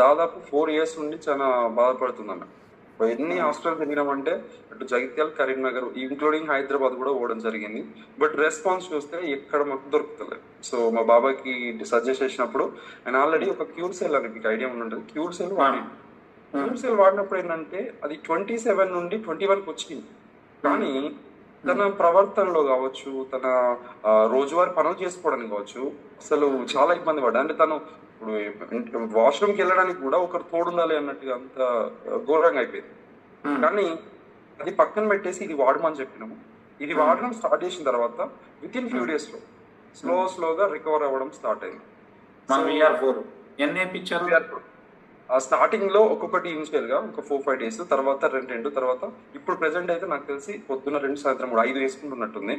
దాదాపు four years నుండి చాలా బాధపడుతుందన్న. ఎన్ని హాస్పిటల్ తిరిగినామంటే అటు జగిత్యాల కరీంనగర్ ఇంక్లూడింగ్ హైదరాబాద్ కూడా పోవడం జరిగింది. బట్ రెస్పాన్స్ చూస్తే ఎక్కడ మాకు దొరుకుతలేదు సో మా బాబాకి సజెస్ట్ చేసినప్పుడు ఆయన ఆల్రెడీ ఒక క్యూర్ సెల్ అని మీకు ఐడియా ఉంటుంది. క్యూర్ సెల్ వాడి క్యూర్ సెల్ వాడినప్పుడు ఏంటంటే అది ట్వంటీ సెవెన్ నుండి ట్వంటీ వన్కి వచ్చింది. కానీ తన ప్రవర్తనలో కావచ్చు తన రోజువారీ పనులు చేసుకోవడానికి కావచ్చు అసలు చాలా ఇబ్బంది పడ్డా అంటే తను ఇప్పుడు వాష్రూమ్కి వెళ్ళడానికి కూడా ఒకరు తోడుండాలి అన్నట్టుగా అంత ఘోరంగా అయిపోయింది. కానీ అది పక్కన పెట్టేసి ఇది వాడమని చెప్పినాము. ఇది వాడడం స్టార్ట్ చేసిన తర్వాత విత్ ఇన్ ఫ్యూ డేస్లో స్లో స్లోగా రికవర్ అవ్వడం స్టార్ట్ అయింది. మన విఆర్ ఫోర్ ఎన్ని వేయించారు ఆ స్టార్టింగ్లో ఒక్కొక్కటి ఇనిషియల్గా ఒక ఫోర్ ఫైవ్ డేస్ తర్వాత రెండు రెండు తర్వాత ఇప్పుడు ప్రెసెంట్ అయితే నాకు తెలిసి పొద్దున్న రెండు సాయంత్రం కూడా ఐదు వేసుకుంటున్నట్టుంది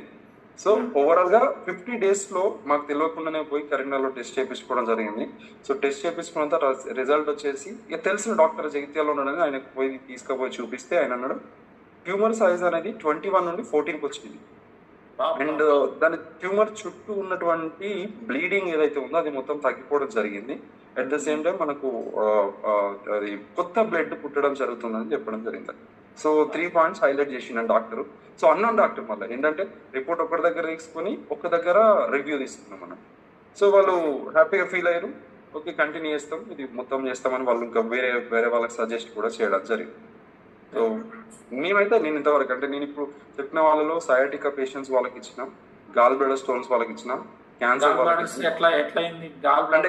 సో ఓవరాల్గా ఫిఫ్టీ డేస్లో మాకు తెలియకుండానే పోయి కరీంనగర్లో టెస్ట్ చేయించుకోవడం జరిగింది. సో టెస్ట్ చేయించుకున్నంత రిజల్ట్ వచ్చేసి ఇక తెలిసిన డాక్టర్ జగిత్యాలో ఉండడని ఆయనకు పోయి తీసుకుపోయి చూపిస్తే ఆయన అన్నాడు ట్యూమర్ సైజ్ అనేది ట్వంటీ వన్ నుండి ఫోర్టీన్కి వచ్చింది. అండ్ దాని ట్యూమర్ చుట్టూ ఉన్నటువంటి బ్లీడింగ్ ఏదైతే ఉందో అది మొత్తం తగ్గిపోవడం జరిగింది. అట్ ద సేమ్ టైం మనకు అది కొత్త బ్లడ్ పుట్టడం జరుగుతుందని చెప్పడం జరిగింది. సో త్రీ పాయింట్స్ హైలైట్ చేసిన డాక్టర్. సో అన్నాం డాక్టర్ మళ్ళీ ఏంటంటే రిపోర్ట్ ఒకరి దగ్గర తీసుకొని ఒక దగ్గర రివ్యూ తీసుకున్నాం మనం. సో వాళ్ళు హ్యాపీగా ఫీల్ అయ్యారు. ఓకే కంటిన్యూ చేస్తాం. ఇది మొత్తం చేస్తామని వాళ్ళు ఇంకా వేరే వేరే వాళ్ళకి సజెస్ట్ కూడా చేయడం జరిగింది. సో మేమైతే నేను ఇంతవరకు అంటే నేను ఇప్పుడు చెప్పిన వాళ్ళలో సయాటికా పేషెంట్స్ వాళ్ళకి ఇచ్చిన గాల్ బ్లడర్ స్టోన్స్ వాళ్ళకి ఇచ్చిన క్యాన్సర్ వాళ్ళకి ఎట్లా గాల్ అంటే